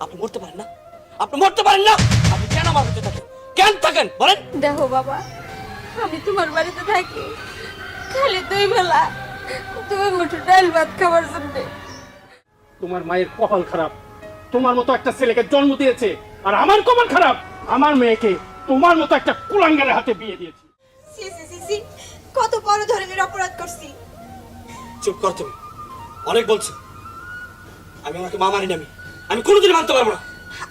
আপনি মরতে পারেন না। আপনি মরতে পারেন না। আপনি কেন আমার বাড়িতে থাকেন? কেন থাকেন? বলেন। দেখো বাবা আমি তোমার বাড়িতে থাকি। খালি দুই বেলা তুমি মুঠো ডাল ভাত খাবার জন্য। তোমার মায়ের কপাল খারাপ। তোমার মতো একটা ছেলেকে জন্ম দিয়েছে আর আমার কপাল খারাপ। আমার মেয়েকে তোমার মতো একটা কুলাঙ্গারের হাতে বিয়ে দিয়েছে। সি সি সি সি কত বড় ধরনের অপরাধ করছি। চুপ কর তুমি। অনেক বলছো। আমি আমাকে মা মানি না আমি। আমি কোনোদিন মানতে পারব না।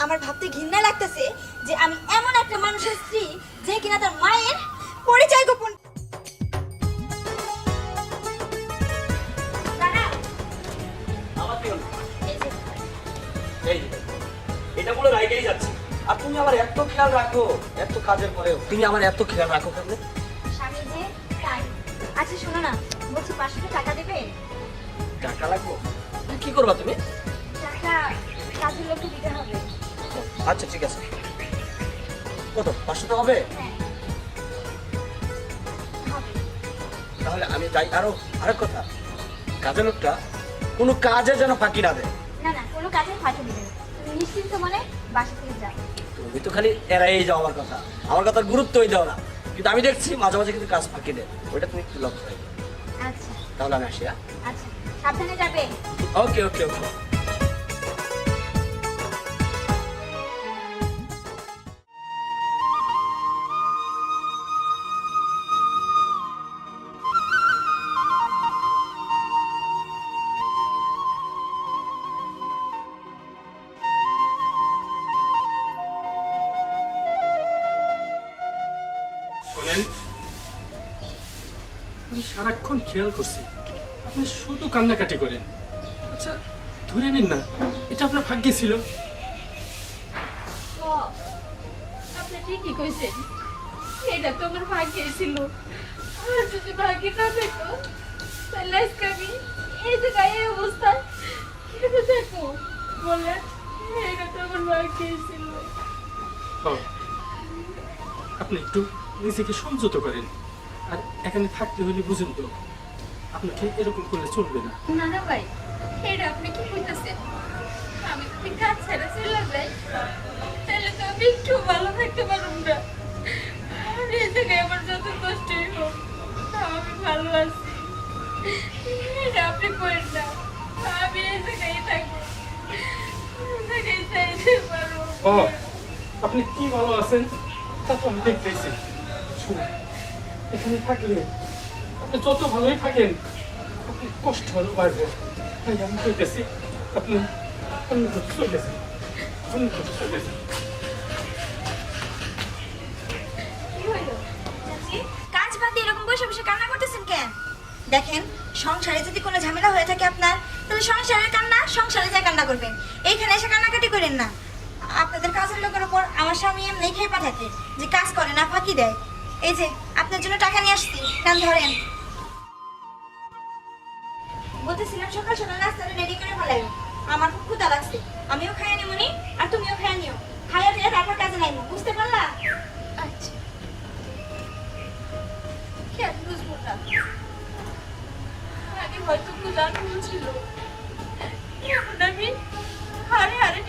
আমার ভাবতে ঘৃণা লাগতেছে যে আমি এমন একটা মানুষের স্ত্রী যে কিনা তার মায়ের পরিচয় গোপন এটা বলে রাইগেই যাচ্ছে। আর তুমি আমার এত খেয়াল রাখো এত কাজের পরেও। তুমি আমার এত খেয়াল রাখো কেন স্বামী যে তাই। আচ্ছা শোনো না। বলছি পাঁচশো টাকা দেবে? টাকা লাগবো? কি করবা তুমি? টাকা কাজের লোককে দিতে হবে। আচ্ছা ঠিক আছে। কত? পাঁচশো টাকা হবে? হ্যাঁ। তাহলে আমি যাই। আরও আরেক কথা। কাজের লোকটা কোনো কাজে যেন ফাঁকি না দেয়। না না কোনো কাজে ফাঁকি দিবে তুমি নিশ্চিন্ত মনে বাসা থেকে যাও। তুমি তো খালি এড়াই যাও আমার কথা। আমার কথার গুরুত্বই দাও না। কিন্তু আমি দেখছি মাঝে মাঝে কিন্তু কাজ ফাঁকি দেয়। ওইটা তুমি একটু লক্ষ্য রাখবে। আচ্ছা। তাহলে আমি আসি হ্যাঁ? আচ্ছা। সাবধানে যাবে। ওকে ওকে ওকে। আমি সারাক্ষণ খেয়াল করছি। আপনি শুধু কান্নাকাটি করেন। আচ্ছা ধরে নিন না, এটা আপনার ভাগ্যে ছিল। আপনি ঠিকই কইছেন। এটা তো আমার ভাগ্যে ছিল। আর যদি ভাগ্যে না থাকতো নিজেকে সংযত করেন। আর এখানে থাকতে হলে বুঝেন তো আপনাকে এরকম করলে চলবে না। ভাই এটা আপনি কি কইতাছেন? আমি যদি কাজ ছেড়ে চলে যাই। তাহলে তো আমি একটু ভালো থাকতে পারব না। আর এই জায়গায় আমার যত কষ্টই হোক তাও আমি ভালো আছি। এটা আপনি করেন না। আমি এই জায়গায় থাকব। আপনি কি ভালো আছেন তা তো আমি দেখতেছি। এখানে থাকলে আপনি যত ভালোই থাকেন, আপনি কষ্ট বাড়বে। তাই আমি আপনি অন্য চলে অন্য কোথাও চলে যান কি হইল? চাচি, কাজ এরকম কান্না করতেছেন দেখেন, সংসারে যদি কোনো ঝামেলা হয়ে থাকে আপনার, তাহলে সংসারের কান্না, সংসারে যা কান্না করবেন। এইখানে এসে কান্নাকাটি করেন না। আপনাদের কাজের লোকের উপর আমার স্বামী এমনি খেয়ে পাঠাতে, যে কাজ করে না, ফাঁকি দেয়। এই যে আপনার জন্য টাকা নিয়ে আসছি। নাম ধরেন। বলতেছিলাম সকাল সকাল নাস্তাটা রেডি করে ফেলাই আমার খুব ক্ষুধা লাগছে। আমিও খাইয়ে নিব নি আর তুমিও খাইয়ে নিও। খাইয়া দিয়ে তারপর কাজে নাইব বুঝতে পারলা? আচ্ছা। বুঝব না। আগে হয়তো গুলাম ছিল। এখন আমি হারে হারে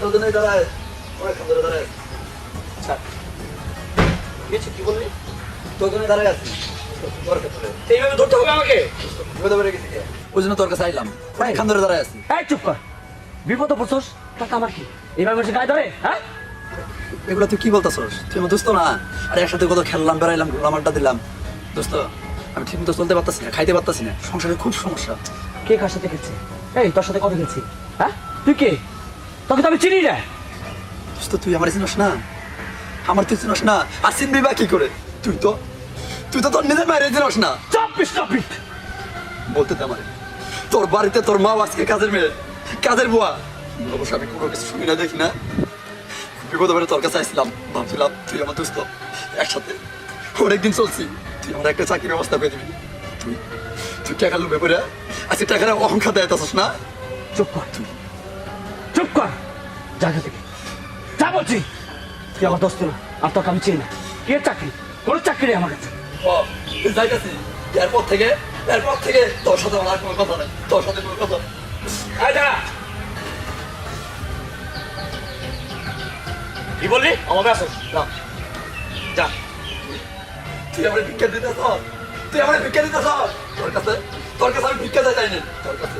দাঁড়ায় অনেকক্ষণ ধরে দাঁড়ায় আচ্ছা। কিছু কি বললি? তোর জন্য দাঁড়ায় আছি। তোর ক্ষেত্রে তো এইভাবে ধরতে হবে আমাকে? বিপদে পড়ে গেছি। কে? ওই জন্য তোর কাছে আইলাম। অনেকক্ষণ ধরে দাঁড়ায় আছি। এই চুপ কর। বিপদ পড়ছস? টাকা আমার কি? এইভাবে বসে গায়ে ধরে হ্যাঁ? এগুলো তুই কি বলতেছস? তুই আমার দোস্ত না? আর একসাথে কত খেললাম বেড়াইলাম ঘুরলাম আড্ডা দিলাম। দোস্ত আমি ঠিক মতো চলতে পারতাছি না খাইতে পারতাছি না। সংসারে খুব সমস্যা। কে কার সাথে খেলছে? এই তোর সাথে কথা খেলছি? হ্যাঁ? তুই কে? তোকে তো আমি চিনি না। তো তুই আমার চিনস না। আমার তুই চিনস না। আর চিনবি বা কি করে? তুই তো তুই তো তোর নিজের মায়ের চিনস না। চাপ স্টপ ইট বলতে দে আমারে। তোর বাড়িতে তোর মা আজকে কাজের মেয়ে। কাজের বুয়া। অবশ্য আমি কোনো কিছু শুনি না দেখি না। বিপদ বেড়ে তোর কাছে আসছিলাম ভাবছিলাম তুই আমার দোস্ত। একসাথে। অনেকদিন চলছি। তুই আমার একটা চাকরির ব্যবস্থা করে দিবি। তুই তুই টাকা লুবে করে আজকে টাকার অহংকার দেয় না? চুপ কর। তুই চুপ কর। জায়গা থেকে। যা বলছি। তুই আমার দোস্ত না আর তোকে আমি চিনি না। কে চাকরি? কোনো চাকরি নেই আমার কাছে। ও, এরপর থেকে এরপর থেকে তোর সাথে আমার কোনো কথা নেই। তোর সাথে কোনো কথা নেই। কি বললি? আমাকে আসো না, যা। তুই আমার ভিক্ষা দিতে? তুই আমার ভিক্ষা দিতে? তোর কাছে তোর কাছে আমি ভিক্ষা চাই চাইনি তোর কাছে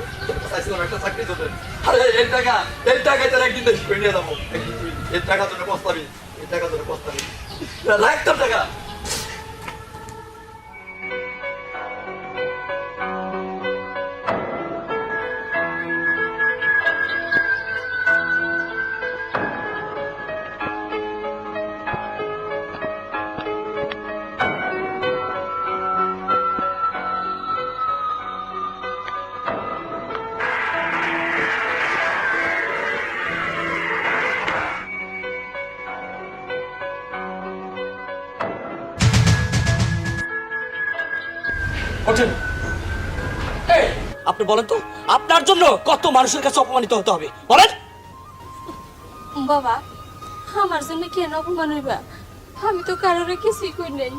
আইছিলাম একটা চাকরি জন্য আরে, এই টাকা এই টাকা তোর একদিন দেশ করে নিয়ে যাব। এই টাকা তোর পস্তাবি, এই টাকা তোর পস্তাবি। লাখ তোর টাকা। বলেন তো? আপনার জন্য কত মানুষের কাছে অপমানিত হতে হবে। বলেন। বাবা আমার জন্য কেন অপমান হইবা? আমি তো কারোর কিছুই কই নাই।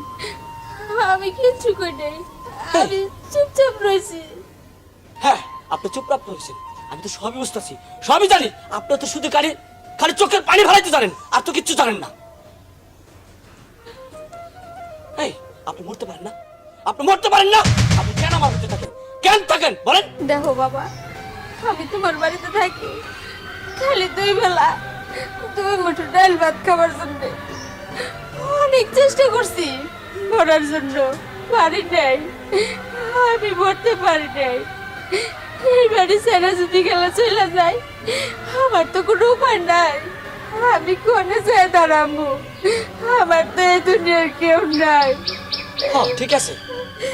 আমি কিচ্ছু কই নাই। আমি চুপচাপ রয়েছি। হ্যাঁ আপনি চুপচাপ হয়েছেন আমি তো সবই বুঝতেছি। সবই জানি। আপনি তো শুধু খালি খালি চোখের পানি ফেলাইতে জানেন আর তো কিচ্ছু জানেন না। এই আপনি মরতে পারেন না। আপনি মরতে পারেন না। আপনি কেন আমার হতে থাকেন? কেন থাকেন? বলেন। দেখো বাবা আমি তোমার বাড়িতে থাকি। খালি দুই বেলা দুই মুঠো ডাল ভাত খাবার জন্য অনেক চেষ্টা করছি মরার জন্য। পারি নাই। আমি মরতে পারি নাই। এই বাড়ি ছেড়ে যদি গেলে চলে যায় আমার তো কোনো উপায় নাই। আমি কোনে যেয়ে দাঁড়াবো আমার তো এই দুনিয়ার কেউ নাই। ঠিক আছে।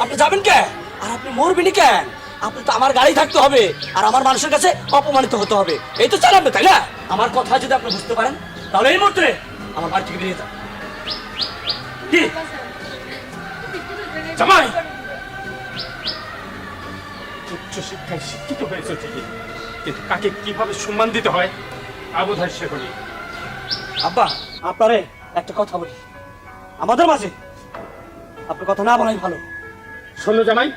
আপনি যাবেন কেন আর আপনি মরবেনই কেন? আপনি তো আমার গাড়ি থাকতে হবে আর আমার মানুষের কাছে অপমানিত হতে হবে। এই তো চালান তাই না? আমার কথা যদি আপনি বুঝতে পারেন তাহলে এই মুহূর্তে আমার বাড়ি থেকে বেরিয়ে যান। কি? জামাই! উচ্চ শিক্ষায় শিক্ষিত হয়েছে ঠিকই কিন্তু কাকে কীভাবে সম্মান দিতে হয় তা বোধ হয় শেখনি আব্বা আপনারে একটা কথা বলি। আমাদের মাঝে আপনার কথা না বলাই ভালো। শোনো জামাই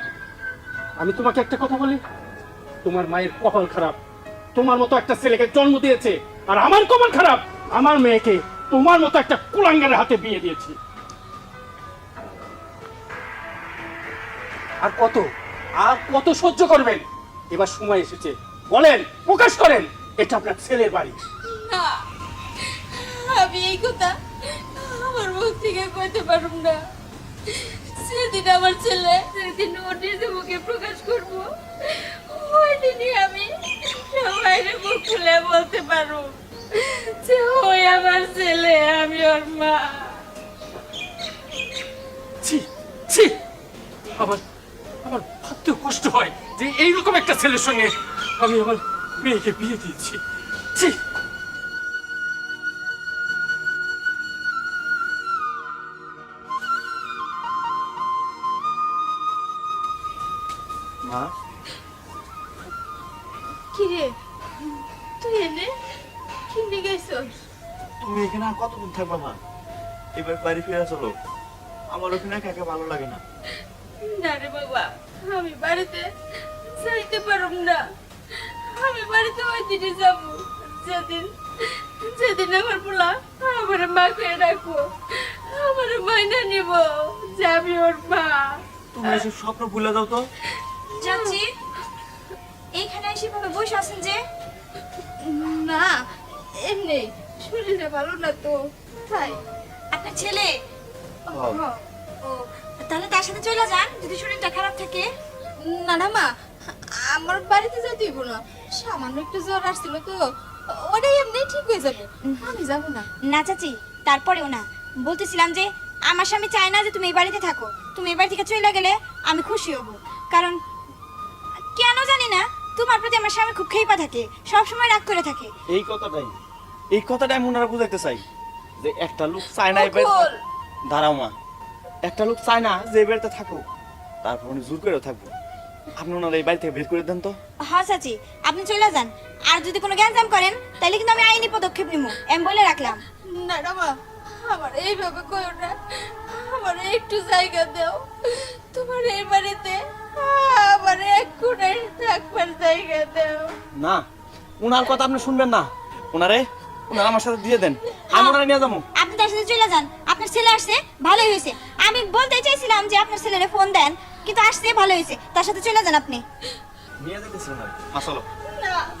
আমি তোমাকে একটা কথা বলি? তোমার মায়ের কপাল খারাপ। তোমার মতো একটা ছেলেকে জন্ম দিয়েছে, আর আমার কপাল খারাপ। আমার মেয়েকে তোমার মতো একটা কুলাঙ্গারের হাতে বিয়ে দিয়েছি। আর কত? আর কত সহ্য করবেন? এবার সময় এসেছে। বলেন, প্রকাশ করেন, এটা আপনার ছেলের বাড়ি। না, আমি এই কথা আমার মুখ থেকে কইতে পারুম না। সেদিন আমার ছেলে, সেদিন ওর মুখে প্রকাশ করব। ওই আমি, সবাইরে মুখ খুলে বলতে পারব যে, ওই আমার ছেলে, আমি ওর মা। ছি ছি, আমার আমার কষ্ট হয় যে, এইরকম একটা ছেলের সঙ্গে আমি আমার মেয়েকে বিয়ে দিয়েছি। ছি। থাকবা মা এবার বাড়ি ফিরে চলো। আমার ওখানে একা ভালো লাগে না? না রে বাবা আমি বাড়িতে যাইতে পারব না। আমি বাড়িতে ওই দিনে যাব। যেদিন যেদিন আমার পোলা আমার মা খেয়ে রাখব আমার মাইনা নিব যে আমি ওর মা। তুমি এসব স্বপ্ন ভুলে দাও তো। যাচ্ছি এইখানে এসে ভাবে বসে আছেন যে? না এমনি শরীরটা ভালো না তো। তাই আপনার ছেলে? হ্যাঁ। ও তাহলে তার সাথে চলে যান যদি শরীরটা খারাপ থাকে। না না মা আমার বাড়িতে না। সামান্য একটু জ্বর আসছিল তো ওটাই এমনি ঠিক হয়ে যাবে। আমি যাব না। না চাচি তারপরেও না। বলতেছিলাম যে আমার স্বামী চায় না যে তুমি এই বাড়িতে থাকো। তুমি এই বাড়ি থেকে চলে গেলে আমি খুশি হব। কারণ কেন জানি না তোমার প্রতি আমার স্বামী খুব খেপা থাকে সবসময় রাগ করে থাকে। এই কথাটাই। এই কথাটাই আমি ওনারা বুঝাইতে চাই। যে একটা লোক চায় না দাঁড়াও মা একটা লোক চায় না যে এই বাড়িতে থাকো তারপর উনি জোর করেও থাকব। আপনি ওনারা এই বাড়ি থেকে বের করে দেন তো। হ্যাঁ চাচি আপনি চলে যান। আর যদি কোনো গ্যাঞ্জাম করেন তাহলে কিন্তু আমি আইনি পদক্ষেপ নিব আমি বলে রাখলাম। না মা আমার এইভাবে কইও না। আমার একটু জায়গা দাও। তোমার এই বাড়িতে আমার এক কোণে থাকবার জায়গা দাও। না ওনার কথা আপনি শুনবেন না। ওনারে ওনারা আমার সাথে দিয়ে দেন। আমি নিয়ে যাব। আপনি তার সাথে চলে যান। আপনার ছেলে আসছে ভালোই হয়েছে। আমি বলতে চাইছিলাম যে আপনার ছেলেরে ফোন দেন কিন্তু আসছে ভালো হয়েছে। তার সাথে চলে যান আপনি। নিয়ে যেতেছি মা চলো।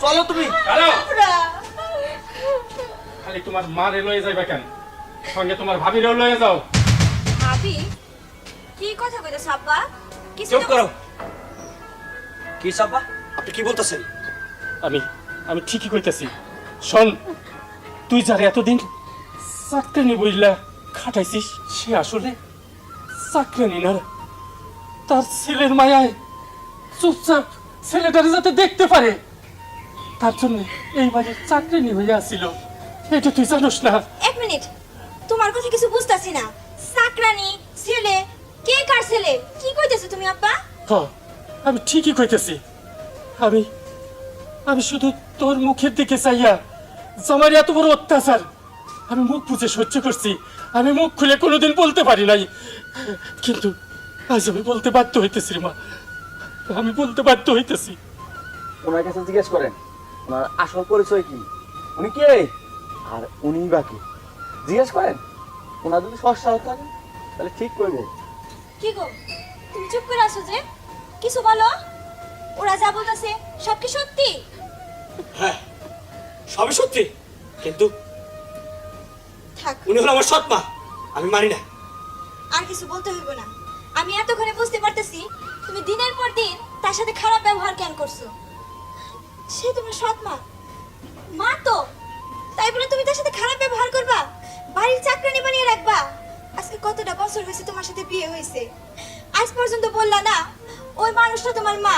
চলো তুমি। না খালি তোমার মারে লয়ে যাইবা কেন? সঙ্গে তোমার ভাবিরেও লয়ে যাও। ভাবি? কি কথা কইতেছ আব্বা? কিছু চুপ করো। কি সাব্বা আপনি কি বলতেছেন? আমি আমি ঠিকই কইতেছি। শোন তুই যার এতদিন চাকরানি বইলা খাটাইছিস সে আসলে? চাকরানি না তার ছেলের মায়ায় চুপচাপ ছেলেটারে যাতে দেখতে পারে। তার জন্য এই বাড়ির চাকরানি হয়ে আসছিল এটা তুই জানোস না। এক মিনিট। তোমার কথা কিছু বুঝতাছি না। সাকরানি ছেলে কে কার ছেলে? কি কইতেছো তুমি আব্বা? হ আমি ঠিকই কইতেছি। আমি আমি শুধু তোর মুখের দিকে চাইয়া জামার এত বড় অত্যাচার। আমি মুখ বুঝে সহ্য করছি। আমি মুখ খুলে কোনোদিন বলতে পারি নাই। কিন্তু আজ আমি বলতে বাধ্য হইতেছি মা। আমি বলতে বাধ্য হইতেছি। ওনার কাছে জিজ্ঞেস করেন ওনার আসল পরিচয় কি? উনি কে? আর উনি বাকি জিজ্ঞেস করেন ওনার যদি সস্তা থাকে তাহলে ঠিক করব। কি গো? তুমি চুপ করে আছো যে? কিছু বলো? ওরা যা বলতেছে সব কি সত্যি? হ্যাঁ সবই সত্যি। কিন্তু থাক। উনি হলো আমার সৎ মা। আমি মানি না। আর কিছু বলতে হইব না। আমি এতক্ষণে বুঝতে পারতেছি তুমি দিনের পর দিন তার সাথে খারাপ ব্যবহার কেন করছ। সে তোমার সৎ মা। মা তো। তাই বলে তুমি তার সাথে খারাপ ব্যবহার করবা? বাড়ির চাকরানি বানিয়ে রাখবা? আজকে কতটা বছর হয়েছে তোমার সাথে বিয়ে হয়েছে। আজ পর্যন্ত বললা না ওই মানুষটা তোমার মা।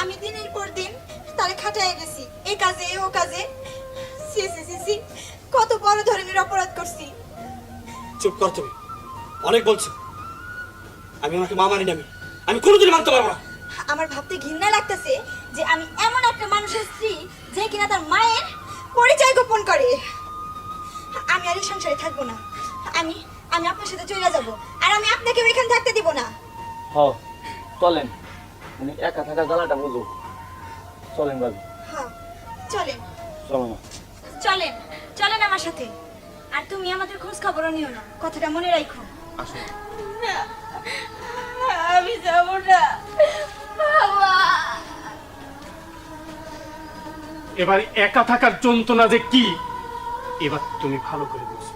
আমি দিনের পর দিন তারে খাটায় গেছি। এই কাজে ও কাজে। সি সি সি সি কত বড় ধরনের অপরাধ করছি। চুপ কর তুমি। অনেক বলছো। আমি ওনাকে মা মানি না আমি। আমি কোনোদিন মানতে পারব না। আমার ভাবতে ঘৃণা লাগতেছে যে আমি এমন একটা মানুষের স্ত্রী যে কিনা তার মায়ের পরিচয় গোপন করে। আমি আর এই সংসারে থাকব না। আমি আমি আপনার সাথে চলে যাব। আর আমি আপনাকে ওইখানে থাকতে দিব না। হ চলেন। উনি একা থাকা জ্বালাটা বুঝো চলেন বাবু হ্যাঁ চলেন। চলো না। চলেন। চলেন আমার সাথে। আর তুমি আমাদের খোঁজ খবরও নিও না। কথাটা মনে রাখো। আসো। আমি যাব না। বাবা। এবার একা থাকার যন্ত্রণা যে কি এবার তুমি ভালো করে বুঝবা।